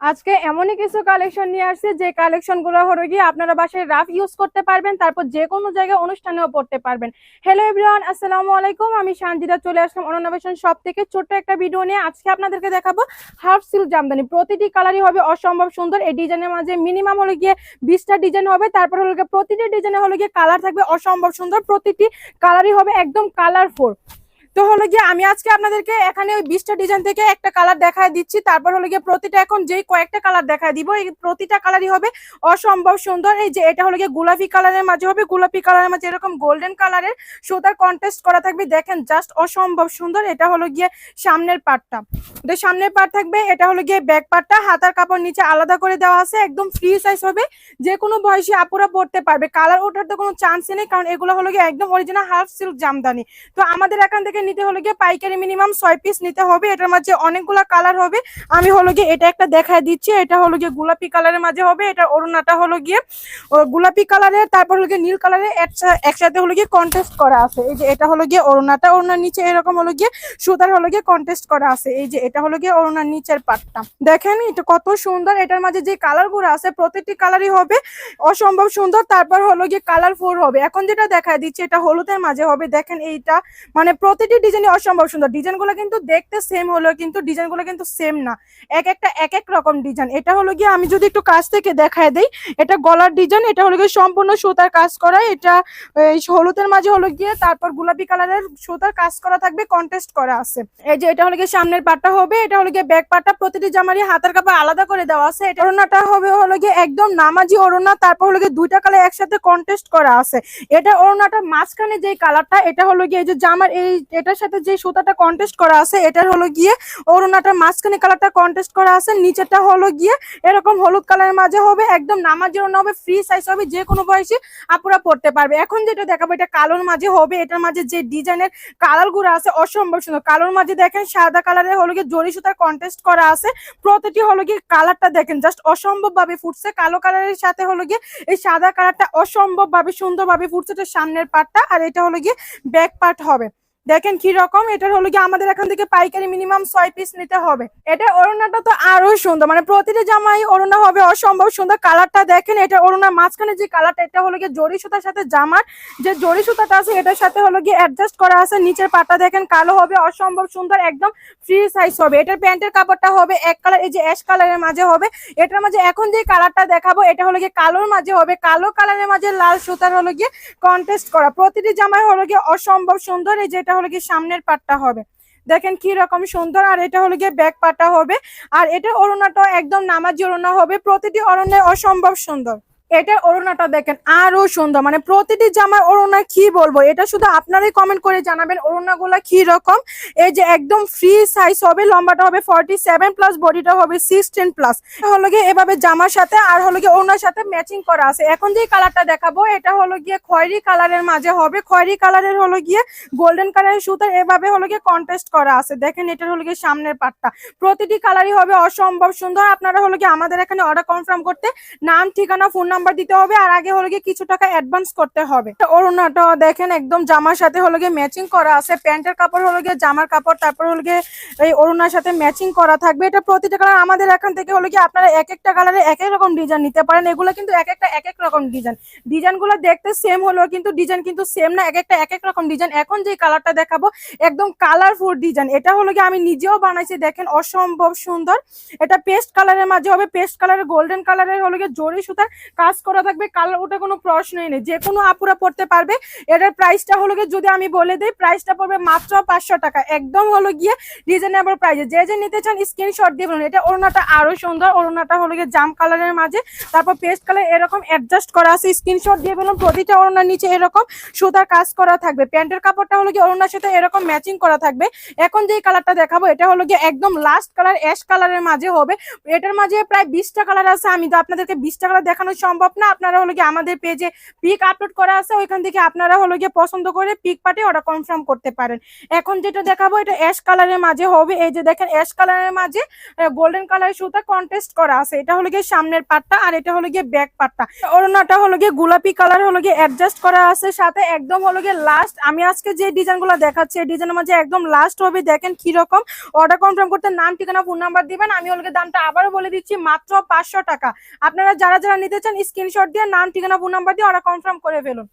আজকে এমনই কিছু কালেকশন নিয়ে আসছে, যে কালেকশনগুলো হলো গিয়ে আপনারা বাসায় রাফ ইউজ করতে পারবেন, তারপর যে কোনো জায়গায় অনুষ্ঠানেও পড়তে পারবেন। হ্যালো এভরিওয়ান আসসালামু আলাইকুম, আমি সানজিদা চলে আসলাম অনন্নবেশন সব থেকে। ছোট্ট একটা ভিডিও নিয়ে আজকে আপনাদেরকে দেখাবো হাফ সিল্ক জামদানি। প্রতিটি কালারই হবে অসম্ভব সুন্দর। এই ডিজাইনের মাঝে মিনিমাম হলো গিয়ে বিশটা ডিজাইন হবে, তারপর হলো গিয়ে প্রতিটি ডিজাইনে হলো গিয়ে কালার থাকবে অসম্ভব সুন্দর। প্রতিটি কালারই হবে একদম কালারফুল তো হলো গিয়ে আমি আজকে আপনাদেরকে এখানে ওই বিশটা ডিজাইন থেকে একটা কালার দেখায় দিচ্ছি। তারপর হলো গিয়ে প্রতিটা এখন যেই কয়েকটা কালার দেখায় দিব, এই প্রতিটা কালারই হবে অসম্ভব সুন্দর। এই যে এটা হলো গিয়ে গোলাপি কালারের মাঝে হবে, গোলাপি কালারের মাঝে এরকম গোল্ডেন কালারের সুতার কন্টেস্ট করা থাকবে। দেখেন জাস্ট অসম্ভব সুন্দর। এটা হলো গিয়ে সামনের পার্টটা এটা সামনের পার্ট থাকবে, এটা হলো গিয়ে ব্যাক পার্টটা হাতার কাপড় নিচে আলাদা করে দেওয়া আছে, একদম ফ্রি সাইজ হবে। যে কোনো বয়সী আপুরা পড়তে পারবে। কালার ওঠার তো কোনো চান্সই নেই, কারণ এগুলো হলো গিয়ে একদম অরিজিনাল হাফ সিল্ক জামদানি। তো আমাদের এখান থেকে নিতে হলো গিয়ে পাইকারি মিনিমাম ছয় পিস নিতে হবে এটার মাঝে অনেকগুলা কালার হবে আমি হলো গিয়ে এটা একটা দেখায় দিচ্ছি এটা হলো গিয়ে গোলাপি কালারের মাঝে হবে এটা অরুণাটা হলো গিয়ে গোলাপি কালারের তারপর হলো গিয়ে নীল কালারের একসাথে হলো গিয়ে কন্টেস্ট করা আছে এই যে এটা হলো গিয়ে অরুণাটা ওড়নার নিচে এরকম হলো গিয়ে সুতার হলো গিয়ে কন্টেস্ট করা আছে এই যে এটা হলো গিয়ে অরুণার নিচের পাটটা দেখেন এটা কত সুন্দর এটার মাঝে যে কালারগুলো আছে প্রত্যেকটি কালারই হবে অসম্ভব সুন্দর তারপর হলো গিয়ে কালারফুল হবে এখন যেটা দেখায় দিচ্ছি এটা হলুদের মাঝে হবে দেখেন এইটা মানে প্রতিটি ডিজাইনই অসম্ভব সুন্দর। ডিজাইনগুলো কিন্তু দেখতে সেম হলো কিন্তু ডিজাইনগুলো কিন্তু সেম না। এক একটা, এক এক রকম ডিজাইন এটা হলো গিয়ে আমি যদি একটু কাছ থেকে দেখায় দেই, এটা গলার ডিজাইন এটা হলো গিয়ে সম্পূর্ণ সুতার কাজ করা। এটা হলুদের মাঝে হলো গিয়ে তারপর গোলাপি কালারের সুতার কাজ করা থাকবে কন্টেস্ট করা আছে। এই যে এটা হলো গিয়ে সামনের পাটটা হবে, এটা হলো গিয়ে ব্যাক পাটটা, প্রতিটি জামারই হাতের কাপড় আলাদা করে দেওয়া আছে। এটা ওড়নাটা হবে হলো গিয়ে একদম নামাজি ওড়না, তারপর হলো গিয়ে দুইটা কালার একসাথে কন্টেস্ট করা আছে। এটা ওড়নাটার মাঝখানে যে কালারটা এটা হলো গিয়ে এই যে জামার এই এটার সাথে যে সুতাটা কন্টেস্ট করা আছে, এটার হলো গিয়ে ওড়নাটার মাঝখানে কালারটা কন্টেস্ট করা আছে নিচেটা হলো গিয়ে এরকম হলুদ কালারের মাঝে হবে, একদম নামাজি ওড়না হবে ফ্রি সাইজ হবে, যে কোনো বয়সী আপুরা পড়তে পারবে। এখন যেটা দেখাবো, এটা কালোর মাঝে হবে, এটার মাঝে যে ডিজাইনের কালারগুলো আছে, অসম্ভব সুন্দর। কালোর মাঝে দেখেন, সাদা কালারের হলো গিয়ে জরি সুতার কন্টেস্ট করা আছে, প্রতিটি হলো গিয়ে কালারটা দেখেন জাস্ট অসম্ভব ভাবে ফুটছে। কালো কালারের সাথে হলো গিয়ে এই সাদা কালারটা অসম্ভব ভাবে সুন্দর ভাবে ফুটছে সামনের পার্টটা আর এটা হলো গিয়ে ব্যাক পার্ট হবে। দেখেন কি রকম? এটার হলো গিয়ে আমাদের এখান থেকে পাইকারি মিনিমাম ছয় পিস নিতে হবে। এটা ওড়নাটা তো আরও সুন্দর। মানে প্রতিটা জামাই ওড়না হবে অসম্ভব সুন্দর। কালারটা দেখেন, এটা ওড়নার মাঝখানে যে কালারটা, এটা হলো গিয়ে জরি সুতার সাথে জামার যে জরি সুতাটা আছে, এটার সাথে হলো গিয়ে অ্যাডজাস্ট করা আছে। নিচের পাটা দেখেন কালো হবে, অসম্ভব সুন্দর, একদম ফ্রি সাইজ হবে। এটার প্যান্টের কাপড়টা হবে এক কালার এই যে অ্যাশ কালারের মাঝে হবে। এটার মাঝে এখন যে কালারটা দেখাবো, এটা হলো গিয়ে কালোর মাঝে হবে। কালো কালারের মাঝে লাল সুতার হলো গিয়ে কন্টেস্ট করা। প্রতিটি জামাই হলো গিয়ে অসম্ভব সুন্দর, এই যেটা হলো কি সামনের পাটটা হবে। দেখেন কি রকম সুন্দর, আর এটা হলো গিয়ে ব্যাক পাটা হবে। আর এটা অরণ্যটা একদম নামাজি অরুণা হবে, প্রতিটি অরণ্যে অসম্ভব সুন্দর। এটা অরুণাটা দেখেন আরও সুন্দর। মানে প্রতিটি জামার অরুণা কি বলব? এটা শুধু আপনারাই কমেন্ট করে জানাবেন অরুণাগুলা কি রকম। এই যে একদম ফ্রি সাইজ হবে, লম্বাটা হবে ফর্টি সেভেন প্লাস বডিটা হবে সিক্সটিন প্লাস হলো গিয়ে এভাবে জামার সাথে আর হলো গিয়ে ওনার সাথে ম্যাচিং করা আছে। এখন যে কালারটা দেখাবো, এটা হলো গিয়ে খয়েরি কালারের মাঝে হবে। খয়েরি কালারের হলো গিয়ে গোল্ডেন কালারের সুতার এভাবে হলো গিয়ে কন্টেস্ট করা আছে। দেখেন এটা হলো গিয়ে সামনের পাটটা। প্রতিটি কালারই হবে অসম্ভব সুন্দর। আপনারা হলো গিয়ে আমাদের এখানে অর্ডার কনফার্ম করতে নাম, ঠিকানা ফোন নাম্বার দিতে হবে আর আগে হলো গিয়ে কিছু টাকা অ্যাডভান্স করতে হবে। ওড়নাটা দেখেন একদম জামার সাথে হলো গিয়ে ম্যাচিং করা আছে। প্যান্টের কাপড় হলো গিয়ে জামার কাপড়, তারপর হলো গিয়ে এই ওড়নার সাথে ম্যাচিং করা থাকবে। এটা প্রতিটা কালার আমাদের এখান থেকে হলো গিয়ে আপনারা এক একটা কালারে এক এক রকম ডিজাইন নিতে পারেন। এগুলো কিন্তু এক একটা এক এক রকম ডিজাইন ডিজাইনগুলো দেখতে সেম হলেও কিন্তু ডিজাইন কিন্তু সেম না এক একটা এক এক রকম ডিজাইন এখন যে কালারটা দেখাবো, একদম কালারফুল ডিজাইন এটা হলো গিয়ে আমি নিজেও বানাইছি, দেখেন অসম্ভব সুন্দর। এটা পেস্ট কালারের মাঝে হবে পেস্ট কালারের গোল্ডেন কালারের হলো গিয়ে জরি সুতার কাজ করা থাকবে কালার ওটা কোনো প্রশ্নই নেই। যে কোনো আপুরা পড়তে পারবে। এটার প্রাইসটা হলো গিয়ে যদি আমি বলে দিই প্রাইসটা পড়বে মাত্র পাঁচশো টাকা। একদম হলো গিয়ে রিজনেবল প্রাইসে যে যে নিতে চান স্ক্রিনশট দিয়ে বলুন। এটা ওড়নাটা আরও সুন্দর। ওড়নাটা হলো গিয়ে জাম কালারের মাঝে। তারপর পেস্ট কালার এরকম অ্যাডজাস্ট করা আছে। স্ক্রিনশট দিয়ে বলুন, প্রতিটা ওড়নার নিচে এরকম সুতার কাজ করা থাকবে। প্যান্টের কাপড়টা হলো গিয়ে ওড়নার সাথে এরকম ম্যাচিং করা থাকবে। এখন যে কালারটা দেখাবো, এটা হলো গিয়ে একদম লাস্ট কালার অ্যাশ কালারের মাঝে হবে। এটার মাঝে প্রায় বিশটা কালার আছে। আমি তো আপনাদেরকে বিশটা কালার দেখানো সম্ভব সম্ভব না। আপনারা হলো গিয়ে আমাদের পেজে পিক আপলোড করা আছে, ওইখান থেকে আপনারা হলো গিয়ে পছন্দ করে পিক পাঠিয়ে ওটা কনফার্ম করতে পারেন। এখন যেটা দেখাবো, এটা অ্যাশ কালারের মাঝে হবে। এই যে দেখেন অ্যাশ কালারের মাঝে গোল্ডেন কালারের সুতা কন্টেস্ট করা আছে। এটা হলো গিয়ে সামনের পাটটা আর এটা হলো গিয়ে ব্যাক পাটটা। ওড়নাটা হলো গিয়ে গোলাপি কালার হলো গিয়ে অ্যাডজাস্ট করা আছে সাথে। একদম হলো গিয়ে লাস্ট আমি আজকে যে ডিজাইনগুলো দেখাচ্ছি, এই ডিজাইনের মাঝে একদম লাস্ট হবে। দেখেন কীরকম অর্ডার কনফার্ম করতে নাম, ঠিকানা ফোন নাম্বার দিবেন। আমি হলো দামটা আবারও বলে দিচ্ছি, মাত্র পাঁচশো টাকা। আপনারা যারা যারা নিতে চান স্ক্রিনশট দিয়ে নাম ঠিকানা ফোন নাম্বার দিয়ে ওরা কনফার্ম করে ফেলুন।